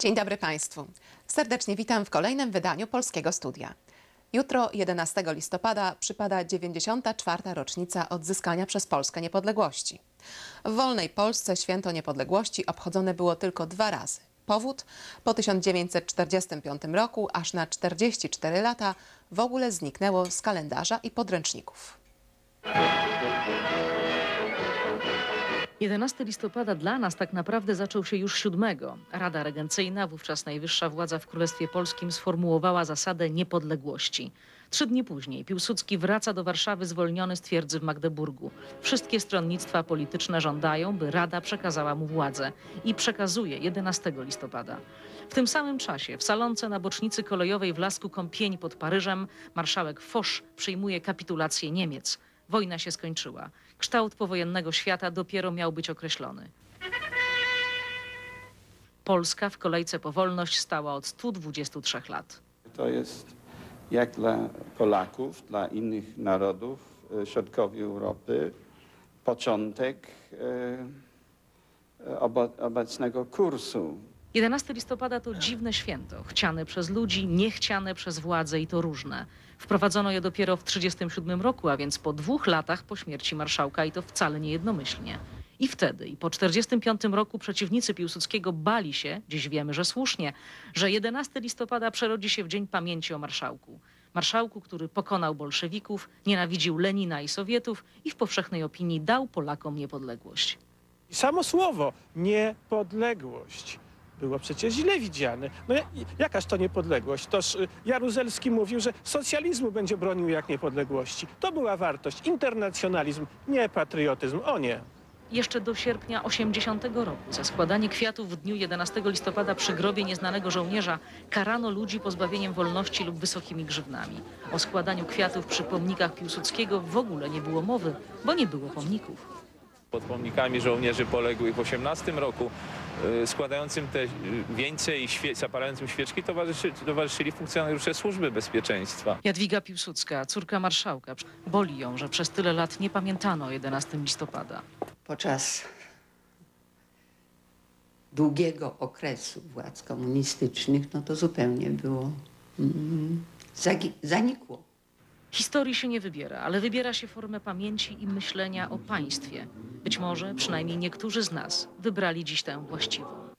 Dzień dobry Państwu. Serdecznie witam w kolejnym wydaniu Polskiego Studia. Jutro, 11 listopada, przypada 94. rocznica odzyskania przez Polskę niepodległości. W wolnej Polsce święto niepodległości obchodzone było tylko dwa razy. Powód? Po 1945 roku, aż na 44 lata, w ogóle zniknęło z kalendarza i podręczników. 11 listopada dla nas tak naprawdę zaczął się już 7. Rada Regencyjna, wówczas najwyższa władza w Królestwie Polskim, sformułowała zasadę niepodległości. Trzy dni później Piłsudski wraca do Warszawy zwolniony z twierdzy w Magdeburgu. Wszystkie stronnictwa polityczne żądają, by Rada przekazała mu władzę i przekazuje 11 listopada. W tym samym czasie w salonce na bocznicy kolejowej w Lasku Kąpień pod Paryżem marszałek Foch przyjmuje kapitulację Niemiec. Wojna się skończyła. Kształt powojennego świata dopiero miał być określony. Polska w kolejce po wolność stała od 123 lat. To jest jak dla Polaków, dla innych narodów e, środkowej Europy początek e, obo- obecnego kursu 11 listopada to dziwne święto, chciane przez ludzi, niechciane przez władze i to różne. Wprowadzono je dopiero w 1937 roku, a więc po dwóch latach po śmierci marszałka i to wcale nie jednomyślnie. I wtedy, i po 1945 roku przeciwnicy Piłsudskiego bali się, dziś wiemy, że słusznie, że 11 listopada przerodzi się w Dzień Pamięci o Marszałku. Marszałku, który pokonał bolszewików, nienawidził Lenina i Sowietów i w powszechnej opinii dał Polakom niepodległość. Samo słowo niepodległość było przecież źle widziane. No ja- jakaż to niepodległość? Toż y, Jaruzelski mówił, że socjalizmu będzie bronił jak niepodległości. To była wartość, internacjonalizm, nie patriotyzm. O nie. Jeszcze do sierpnia 80 roku za składanie kwiatów w dniu 11 listopada przy grobie nieznanego żołnierza karano ludzi pozbawieniem wolności lub wysokimi grzywnami. O składaniu kwiatów przy pomnikach Piłsudskiego w ogóle nie było mowy, bo nie było pomników. Pod pomnikami żołnierzy poległych w 18 roku, y, składającym te y, wieńce i świe- zapalającym świeczki towarzyszy, towarzyszyli funkcjonariusze służby bezpieczeństwa. Jadwiga Piłsudska, córka marszałka, boli ją, że przez tyle lat nie pamiętano o 11 listopada. podczas długiego okresu władz komunistycznych, no to zupełnie było mm, zanikło. Historii się nie wybiera, ale wybiera się formę pamięci i myślenia o państwie. Być może przynajmniej niektórzy z nas wybrali dziś tę właściwą.